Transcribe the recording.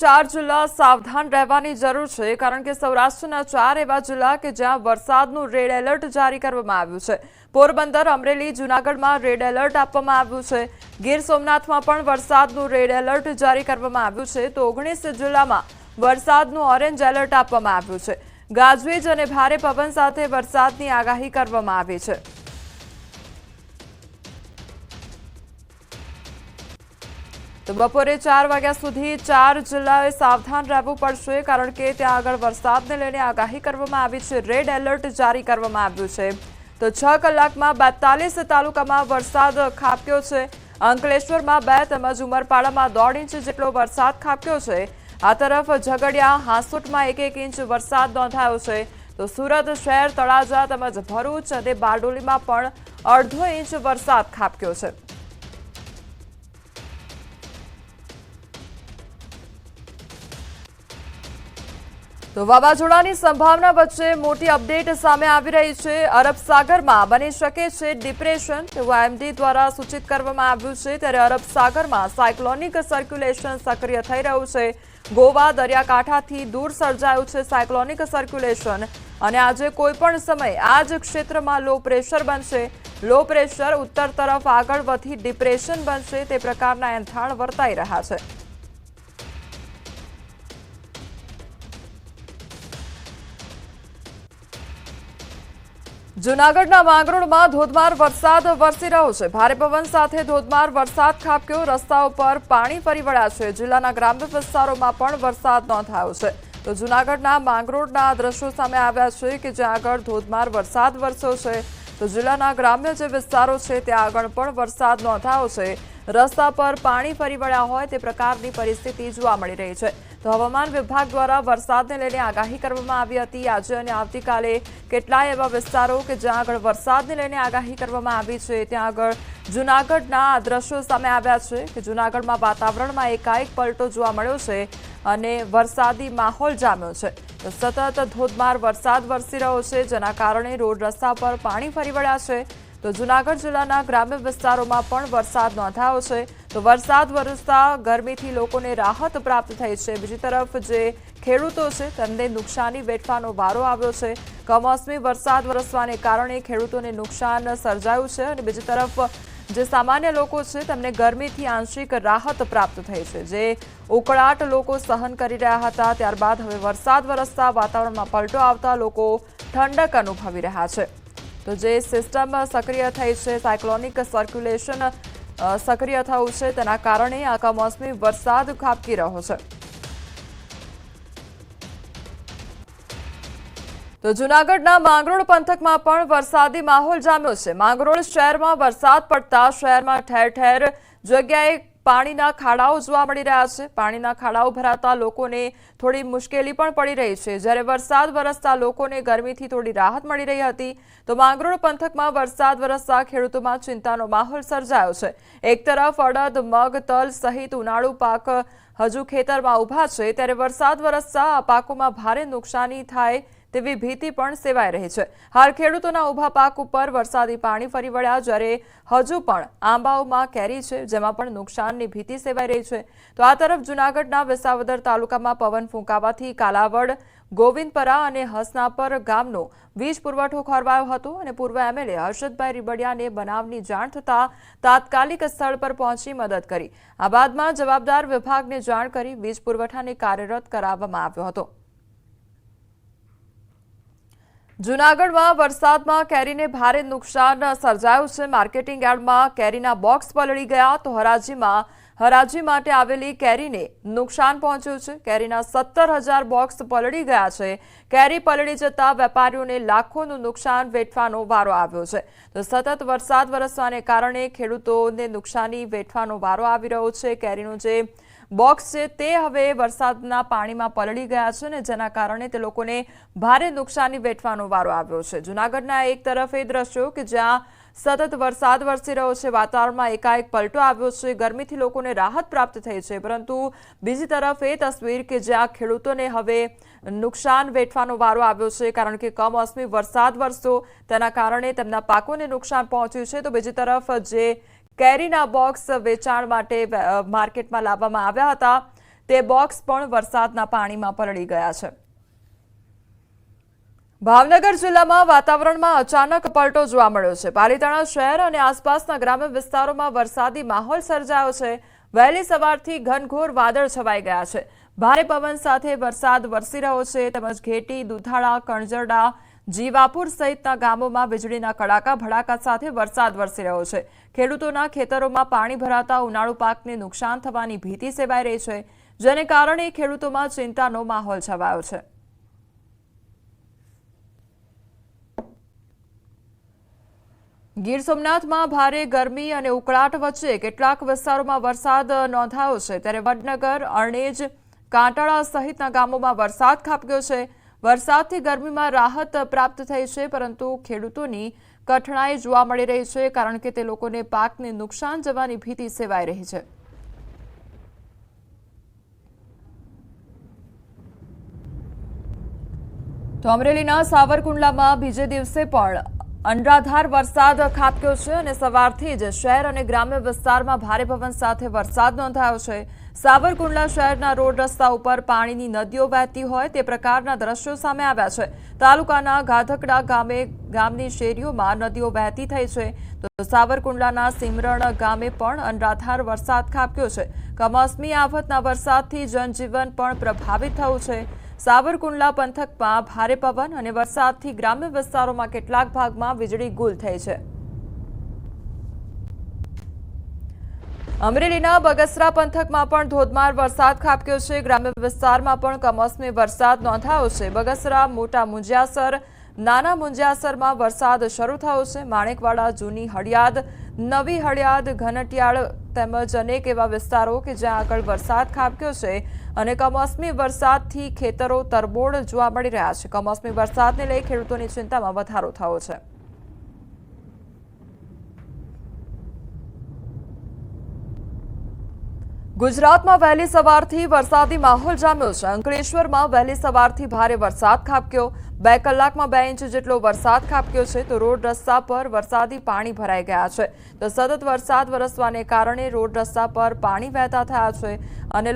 ચાર જિલ્લા સાવધાન રહેવાની જરૂર છે, કારણ કે સૌરાષ્ટ્રના ચાર એવા જિલ્લા કે જ્યાં વરસાદનું રેડ એલર્ટ જારી કરવામાં આવ્યું છે. પોરબંદર, અમરેલી, જૂનાગઢમાં રેડ એલર્ટ આપવામાં આવ્યું છે. ગીર સોમનાથમાં પણ વરસાદનું રેડ એલર્ટ જારી કરવામાં આવ્યું છે. તો ઓગણીસ જિલ્લામાં વરસાદનું ઓરેન્જ એલર્ટ આપવામાં આવ્યું છે. ગાજવીજ અને ભારે પવન સાથે વરસાદની આગાહી કરવામાં આવી છે. તો બપોરે ચાર વાગ્યા સુધી ચાર જિલ્લાએ સાવધાન રહેવું પડશે, કારણ કે ત્યાં આગળ વરસાદને લઈને આગાહી કરવામાં આવી છે. રેડ એલર્ટ જારી કરવામાં આવ્યું છે. તો છ કલાકમાં બેતાલીસ તાલુકામાં વરસાદ ખાબક્યો છે. અંકલેશ્વરમાં બે તેમજ ઉમરપાડામાં દોઢ ઇંચ જેટલો વરસાદ ખાબક્યો છે. આ તરફ ઝઘડિયા હાંસોટમાં એક એક ઇંચ વરસાદ નોંધાયો છે. તો સુરત શહેર તળાજા તેમજ ભરૂચ અને બારડોલીમાં પણ અડધો ઇંચ વરસાદ ખાબક્યો છે. તો વાવાઝોડાની સંભાવના વચ્ચે મોટી અપડેટ સામે આવી રહી છે. અરબ સાગરમાં બની શકે છે ડિપ્રેશન, તેવું આઈએમડી દ્વારા સૂચિત કરવામાં આવ્યું છે. ત્યારે અરબ સાગરમાં સાયક્લોનિક સર્ક્યુલેશન સક્રિય થઈ રહ્યું છે. ગોવા, દરિયાકાંઠાથી દૂર સર્જાયું છે સાયક્લોનિક સર્ક્યુલેશન. અને આજે કોઈપણ સમય આ જ ક્ષેત્રમાં લો પ્રેશર બનશે. લો પ્રેશર ઉત્તર તરફ આગળ વધી ડિપ્રેશન બનશે. તે પ્રકારના એંધાણ વર્તાઈ રહ્યા છે. જૂનાગઢના માંગરોળમાં ધોધમાર વરસાદ વરસી રહ્યો છે. ભારે પવન સાથે ધોધમાર વરસાદ ખાબક્યો. રસ્તાઓ પર પાણી ફરી વળ્યા છે. જિલ્લાના ગ્રામ્ય વિસ્તારોમાં પણ વરસાદ નોંધાયો છે. તો જૂનાગઢના માંગરોળના દ્રશ્યો સામે આવ્યા છે કે જ્યાં આગળ ધોધમાર વરસાદ વરસ્યો છે. તો જિલ્લાના ગ્રામ્ય જે વિસ્તારો છે, ત્યાં આગળ પણ વરસાદ નોંધાયો છે. રસ્તા પર પાણી ફરી વળ્યા હોય તે પ્રકારની પરિસ્થિતિ જોવા મળી રહી છે. તો હવામાન વિભાગ દ્વારા વરસાદને લઈને આગાહી કરવામાં આવી હતી. આજે અને આવતીકાલે કેટલાય એવા વિસ્તારો કે જ્યાં આગળ વરસાદને લઈને આગાહી કરવામાં આવી છે, ત્યાં આગળ જૂનાગઢના દ્રશ્યો સામે આવ્યા છે કે જૂનાગઢમાં વાતાવરણમાં એકાએક પલટો જોવા મળ્યો છે અને વરસાદી માહોલ જામ્યો છે. તો સતત ધોધમાર વરસાદ વરસી રહ્યો છે, જેના કારણે રોડ રસ્તા પર પાણી ફરી વળ્યા છે. તો જૂનાગઢ જિલ્લાના ગ્રામ્ય વિસ્તારોમાં પણ વરસાદ નોંધાયો છે. તો વરસાદ વરસતા ગરમીથી લોકોને રાહત પ્રાપ્ત થઈ છે. બીજી તરફ જે ખેડૂતો છે, તેમને નુકસાની વેઠવાનો વારો આવ્યો છે. કમોસમી વરસાદ વરસવાને કારણે ખેડૂતોને નુકસાન સર્જાયું છે અને બીજી તરફ જે સામાન્ય લોકો છે, તેમને ગરમીથી આંશિક રાહત પ્રાપ્ત થઈ છે. જે ઉકળાટ લોકો સહન કરી રહ્યા હતા, ત્યારબાદ હવે વરસાદ વરસતા વાતાવરણમાં પલટો આવતા લોકો ઠંડક અનુભવી રહ્યા છે. તો જે સિસ્ટમ સક્રિય થઈ છે, સાયક્લોનિક સર્ક્યુલેશન સક્રિય થયું છે, તેના કારણે આ કમોસમી વરસાદ ખાબકી રહ્યો છે. તો જૂનાગઢના માંગરોળ પંથકમાં પણ વરસાદી માહોલ જામ્યો છે. માંગરોળ શહેરમાં વરસાદ પડતા શહેરમાં ઠેર ઠેર જગ્યાએ પાણીના ખાડાઓ જોવા મળી રહ્યા છે. પાણીના ખાડાઓ ભરાતા લોકોને થોડી મુશ્કેલી પણ પડી રહી છે. જ્યારે વરસાદ વરસતા લોકોને ગરમીથી થોડી રાહત મળી રહી હતી, તો માંગરોળ પંથકમાં વરસાદ વરસતા ખેડૂતોમાં ચિંતાનો માહોલ સર્જાયો છે. એક તરફ અડદ, મગ, તલ સહિત ઉનાળુ પાક હજુ ખેતરમાં ઊભા છે. ત્યારે વરસાદ વરસતા આ પાકોમાં ભારે નુકસાની થાય તેવી ભીતિ પણ સેવાઈ રહી છે. હાલ ખેડૂતોના ઊભા પાક ઉપર વરસાદી પાણી ફરી વળ્યા જ્યારે હજુ પણ આંબાઓમાં કેરી છે, જેમાં પણ નુકસાનની ભીતિ સેવાઈ રહી છે. તો આ તરફ જૂનાગઢના વિસાવદર તાલુકામાં પવન ફૂંકાવાથી કાલાવડ, ગોવિંદપરા અને હસનાપર ગામનો વીજ પુરવઠો ખોરવાયો હતો અને પૂર્વ એમએલએ હર્ષદભાઈ રીબડિયાને બનાવની જાણ થતાં તાત્કાલિક સ્થળ પર પહોંચી મદદ કરી. આ બાદમાં જવાબદાર વિભાગને જાણ કરી વીજ પુરવઠાને કાર્યરત કરાવવામાં આવ્યો હતો. જૂનાગઢમાં વરસાદમાં કેરીને ભારે નુકસાન સર્જાયું છે. માર્કેટિંગ યાર્ડમાં કેરીના બોક્સ પલળી ગયા તો હરાજીમાં હરાજી માટે આવેલી કેરીને નુકસાન પહોંચ્યું છે. કેરીના સત્તર હજાર બોક્સ પલળી ગયા છે. કેરી પલળી જતા વેપારીઓને લાખોનું નુકસાન વેઠવાનો વારો આવ્યો છે. તો સતત વરસાદ વરસવાને કારણે ખેડૂતોને નુકસાની વેઠવાનો વારો આવી રહ્યો છે. કેરીનું જે બોક્સ છે તે હવે વરસાદના પાણીમાં પલળી ગયા છે ને જેના કારણે તે લોકોને ભારે નુકસાની વેઠવાનો વારો આવ્યો છે. જૂનાગઢના એક તરફ એ દ્રશ્યો કે જ્યાં સતત વરસાદ વરસી રહ્યો છે. વાતાવરણમાં એકાએક પલટો આવ્યો છે. ગરમીથી લોકોને રાહત પ્રાપ્ત થઈ છે. પરંતુ બીજી તરફ એ તસવીર કે જ્યાં ખેડૂતોને હવે નુકસાન વેઠવાનો વારો આવ્યો છે, કારણ કે કમોસમી વરસાદ વરસ્યો. તેના કારણે તેમના પાકોને નુકસાન પહોંચ્યું છે. તો બીજી તરફ જે કેરીના બોક્સ વેચાણ માટે માર્કેટમાં લાવવામાં આવ્યા હતા, તે બોક્સ પણ વરસાદના પાણીમાં પલળી ગયા છે. ભાવનગર જિલ્લામાં વાતાવરણમાં અચાનક પલટો જોવા મળ્યો છે. પાલીતાણા શહેર અને આસપાસના ગ્રામ્ય વિસ્તારોમાં વરસાદી માહોલ સર્જાયો છે. વહેલી સવારથી ઘનઘોર વાદળ છવાઈ ગયા છે. ભારે પવન સાથે વરસાદ વરસી રહ્યો છે. તેમજ ઘેટી, દુધાળા કણજરડા જીવાપુર સહિતના ગામોમાં વીજળીના કડાકા, ભડાકા સાથે વરસાદ વરસી રહ્યો છે. ખેડૂતોના ખેતરોમાં પાણી ભરાતા ઉનાળુ પાકને નુકસાન થવાની ભીતિ સેવાઈ રહી છે. જેને કારણે ખેડૂતોમાં ચિંતાનો માહોલ છવાયો છે. ગીર સોમનાથમાં ભારે ગરમી અને ઉકળાટ વચ્ચે કેટલાક વિસ્તારોમાં વરસાદ નોંધાયો છે. ત્યારે વડનગર, અરણેજ, કાંટાળા સહિતના ગામોમાં વરસાદ ખાબક્યો છે. વરસાદથી ગરમીમાં રાહત પ્રાપ્ત થઈ છે, પરંતુ ખેડૂતોની કઠણાઈ જોવા મળી રહી છે, કારણ કે તે લોકોને પાકને નુકસાન જવાની ભીતિ સેવાઈ રહી છે. તો અમરેલીના સાવરકુંડલામાં બીજે દિવસે પણ અનરાધાર વરસાદ ખાબક્યો છે અને સવારથી જ શહેર અને ગ્રામ્ય વિસ્તારમાં ભારે પવન સાથે વરસાદ નોંધાયો છે. સાવરકુંડલા શહેરના રોડ રસ્તા ઉપર પાણીની નદીઓ વહેતી હોય તે પ્રકારના દ્રશ્યો સામે આવ્યા છે. તાલુકાના ગાધકડા ગામે ગામની શેરીઓમાં નદીઓ વહેતી થઈ છે. તો સાવરકુંડલાના સિમરણ ગામે પણ અનરાધાર વરસાદ ખાબક્યો છે. કમોસમી આફતના વરસાદથી જનજીવન પણ પ્રભાવિત થયું છે. સાવરકુંડલા પંથકમાં ભારે પવન અને વરસાદથી ગ્રામ્ય વિસ્તારોમાં કેટલાક ભાગમાં વીજળી ગુલ થઈ છે. અમરેલીના બગસરા પંથકમાં પણ ધોધમાર વરસાદ ખાબક્યો છે. ગ્રામ્ય વિસ્તારમાં પણ કમોસમી વરસાદ નોંધાયો છે. બગસરા, મોટા મુંજિયાસર, નાના મુંજિયાસરમાં વરસાદ શરૂ થયો છે. માણેકવાડા, જૂની હળિયાદ, નવી હળિયાદ, ઘનટિયાળ તેમજ અનેક એવા વિસ્તારો કે જ્યાં આગળ વરસાદ ખાબક્યો છે. અને કમોસમી વરસાદથી ખેતરો તરબોળ જોવા મળી રહ્યા છે. કમોસમી વરસાદને લઈ ખેડૂતોની ચિંતામાં વધારો થયો છે. ગુજરાતમાં વહેલી સવારથી વરસાદી માહોલ જામ્યો છે. અંકલેશ્વરમાં વહેલી સવારથી ભારે વરસાદ ખાબક્યો. બે કલાકમાં બે ઇંચ જેટલો વરસાદ ખાબક્યો છે તો રોડ રસ્તા પર વરસાદી પાણી ભરાઈ ગયા છે. તો સતત વરસાદ વરસવાને કારણે રોડ રસ્તા પર પાણી વહેતા થયા છે અને